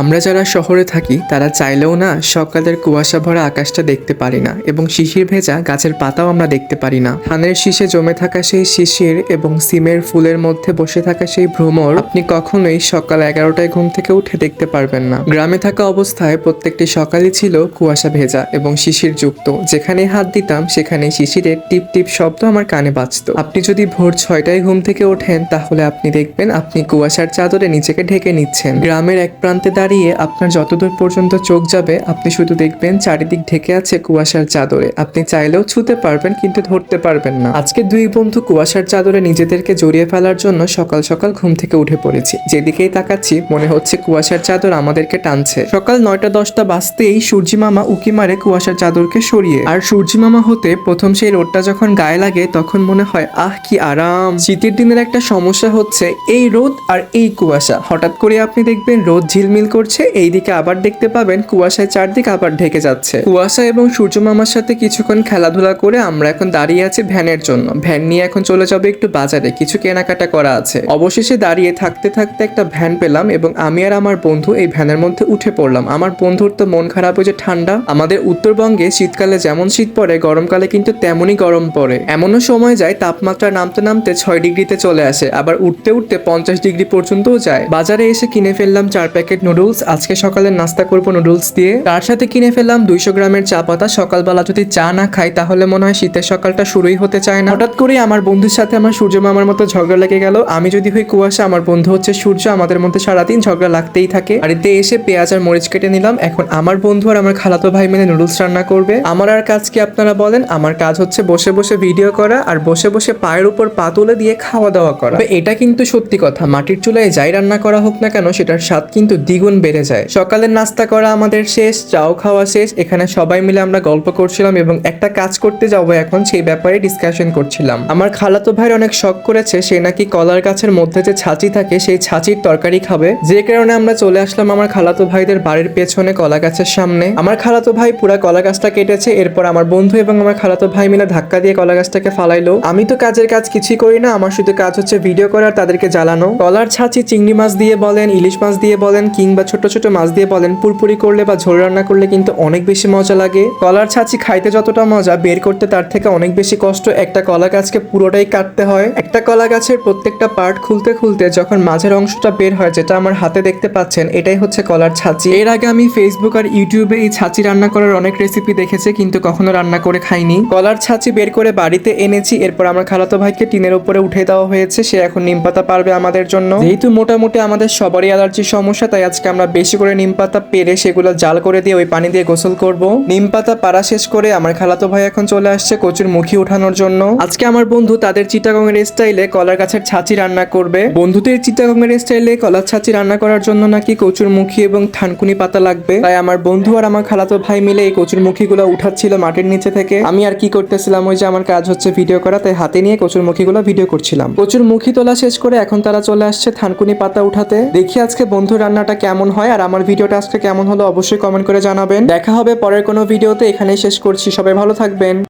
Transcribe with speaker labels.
Speaker 1: আমরা যারা শহরে থাকি, তারা চাইলেও না সকালের কুয়াশা ভরা আকাশটা দেখতে পারি না এবং শিশির ভেজা গাছের পাতাও আমরা দেখতে পারি না। ধানের শীষে জমে থাকা সেই শিশির এবং সিমের ফুলের মধ্যে বসে থাকা সেই ভ্রমর আপনি কখনোই সকাল এগারোটায় ঘুম থেকে উঠে দেখতে পারবেন না। গ্রামে থাকা অবস্থায় প্রত্যেকটি সকালই ছিল কুয়াশা ভেজা এবং শিশির যুক্ত। যেখানে হাত দিতাম, সেখানে শিশিরের টিপ টিপ শব্দ আমার কানে বাজতো। আপনি যদি ভোর ছয়টায় ঘুম থেকে ওঠেন, তাহলে আপনি দেখবেন আপনি কুয়াশার চাদরে নিজেকে ঢেকে নিচ্ছেন। গ্রামের এক প্রান্তে দাঁড়িয়ে আপনার যতদূর পর্যন্ত চোখ যাবে, আপনি শুধু দেখবেন চারিদিক ঢেকে আছে কুয়াশার চাদরে। আপনি চাইলেও ছুতে পারবেন কিন্তু ধরতে পারবেন না। আজকে দুই বন্ধু কুয়াশার চাদরে নিজেদেরকে জড়িয়ে ফেলার জন্য সকাল সকাল ঘুম থেকে উঠে পড়েছি। যেদিকেই তাকাচ্ছি, মনে হচ্ছে কুয়াশার চাদর আমাদেরকে টানছে। সকাল নয়টা দশটা বাজতেই সূর্যি মামা উকি মারে কুয়াশার চাদরকে সরিয়ে। আর সূর্যি মামা হতে প্রথম সেই রোদটা যখন গায়ে লাগে, তখন মনে হয়, আহ, কি আরাম! শীতের দিনের একটা সমস্যা হচ্ছে এই রোদ আর এই কুয়াশা। হঠাৎ করে আপনি দেখবেন রোদ ঝিলমিল করছে, এইদিকে আবার দেখতে পাবেন কুয়াশায় চারদিক আবার ঢেকে যাচ্ছে। কুয়াশা এবং সূর্য মামার সাথে কিছুক্ষণ খেলাধুলা করে আমরা এখন দাঁড়িয়ে আছি ভ্যানের জন্য। ভ্যান নিয়ে এখন চলে যাবে একটু বাজারে, কিছু কেনাকাটা করা আছে। অবশেষে দাঁড়িয়ে থাকতে থাকতে একটা ভ্যান পেলাম এবং আমি আর আমার বন্ধু এই ভ্যানের মধ্যে উঠে পড়লাম। আমার বন্ধুর তো মন খারাপ হয়েছে ঠান্ডা। আমাদের উত্তরবঙ্গে শীতকালে যেমন শীত পড়ে, গরমকালে কিন্তু তেমনই গরম পড়ে। এমনও সময় যায়, তাপমাত্রা নামতে নামতে ছয় ডিগ্রিতে চলে আসে। আবার উঠতে উঠতে পঞ্চাশ ডিগ্রি পর্যন্তও যায়। বাজারে এসে কিনে ফেললাম চার প্যাকেট নুডলস আজকে সকালে নাস্তা করব নুডলস দিয়ে। তার সাথে কিনে ফেললাম দুইশো গ্রামের চা পাতা। সকালবেলা যদি চা না খাই, তাহলে মনে হয় শীতের সকালটা শুরুই হতে চায় না। হঠাৎ করে আমার বন্ধুর সাথে আমার সূর্য মামার মতো ঝগড়া লেগে গেল। আমি যদি হই কুয়াশা, আমার বন্ধু হচ্ছে সূর্য। আমাদের মধ্যে সারাদিন ঝগড়া লাগতেই থাকে। এতে এসে পেঁয়াজ আর মরিচ কেটে নিলাম। এখন আমার বন্ধু আর আমার খালাতো ভাই মিলে নুডলস রান্না করবে। আমার আর কাজ কি আপনারা বলেন? আমার কাজ হচ্ছে বসে বসে ভিডিও করা আর বসে বসে পায়ের উপর পা তুলে দিয়ে খাওয়া দাওয়া করা। এটা কিন্তু সত্যি কথা। মাটির চুলায় যাই রান্না করা হোক না কেন, সেটার স্বাদ কিন্তু দ্বিগুণ বেড়ে যায়। সকালের নাস্তা করা আমাদের শেষ, চাও খাওয়া শেষ। এখানে সবাই মিলে আমরা গল্প করছিলাম এবং একটা কাজ করতে যাব এখন, সেই ব্যাপারে ডিসকাশন করছিলাম। আমার খালাতো ভাইয়ের অনেক শখ করেছে, সে নাকি কলার গাছের মধ্যে যে ছাঁচি থাকে, সেই ছাঁচির তরকারি খাবে। যে কারণে আমরা চলে আসলাম আমার খালাতো ভাইদের বাড়ির পেছনে কলা গাছের সামনে। আমার খালাতো ভাই পুরা কলা গাছটা কেটেছে, এরপর আমার বন্ধু এবং আমার খালাতো ভাই মিলে ধাক্কা দিয়ে কলা গাছটাকে ফালাইলো। আমি তো কাজের কাজ কিছুই করি না, আমার শুধু কাজ হচ্ছে ভিডিও করার তাদেরকে জ্বালানো। কলার ছাঁচি চিংড়ি মাছ দিয়ে বলেন, ইলিশ মাছ দিয়ে বলেন কিংবা ছোট ছোট মাছ দিয়ে বলেন, পুরপুরি করলে বা ঝোল রান্না করলে কিন্তু অনেক বেশি মজা লাগে। কলার ছাঁচি খাইতে যতটা মজা, বের করতে তার থেকে অনেক বেশি কষ্ট। একটা কলা গাছকে পুরোটাই কাটতে হয়। একটা কলা গাছের প্রত্যেকটা পার্ট খুলতে খুলতে যখন মাঝের অংশটা বের হয়, যেটা আমার হাতে দেখতে পাচ্ছেন, এটাই হচ্ছে কলার ছাঁচি। এর আগে আমি ফেসবুক আর ইউটিউবে এই ছাঁচি রান্না করার অনেক রেসিপি দেখেছি, কিন্তু কখনো রান্না করে খাইনি। কলার ছাঁচি বের করে বাড়িতে এনেছি, এরপর আমার খালাতো ভাইকে টিনের উপরে উঠে দেওয়া হয়েছে, সে এখন নিম পাতা পারবে আমাদের জন্য। যেহেতু মোটামুটি আমাদের সবারই অ্যালার্জির সমস্যা, তাই আজকে আমরা বেশি করে নিম পাতা পেরে সেগুলো জাল করে দিয়ে ওই পানি দিয়ে গোসল করব। নিম পাতা পাড়া শেষ করে আমার খালাতো ভাই এখন চলে আসছে কচুর মুখি উঠানোর জন্য। আজকে আমার বন্ধু তাদের চিটাগং এর স্টাইলে কলার গাছের ছাঁচি রান্না করবে। বন্ধুদের চিটাগং এর স্টাইলে কলার ছাঁচি রান্না করার জন্য নাকি কচুর মুখি এবং থানকুনি পাতা লাগবে। তাই আমার বন্ধু আর আমার খালাতো ভাই মিলে এই কচুর মুখিগুলো উঠাচ্ছিল মাটির নিচে থেকে। আমি আর কি করতেছিলাম, ওই যে আমার কাজ হচ্ছে ভিডিও করা, তাই হাতে নিয়ে কচুর মুখিগুলো ভিডিও করছিলাম। কচুর মুখি তোলা শেষ করে এখন তারা চলে আসছে থানকুনি পাতা উঠাতে। দেখি আজকে বন্ধু রান্নাটা কেমন হয় আর আমার ভিডিওটা আজকে কেমন হলো অবশ্যই কমেন্ট করে জানাবেন। দেখা হবে পরের কোনো ভিডিওতে। এখানেই শেষ করছি। সবাই ভালো থাকবেন।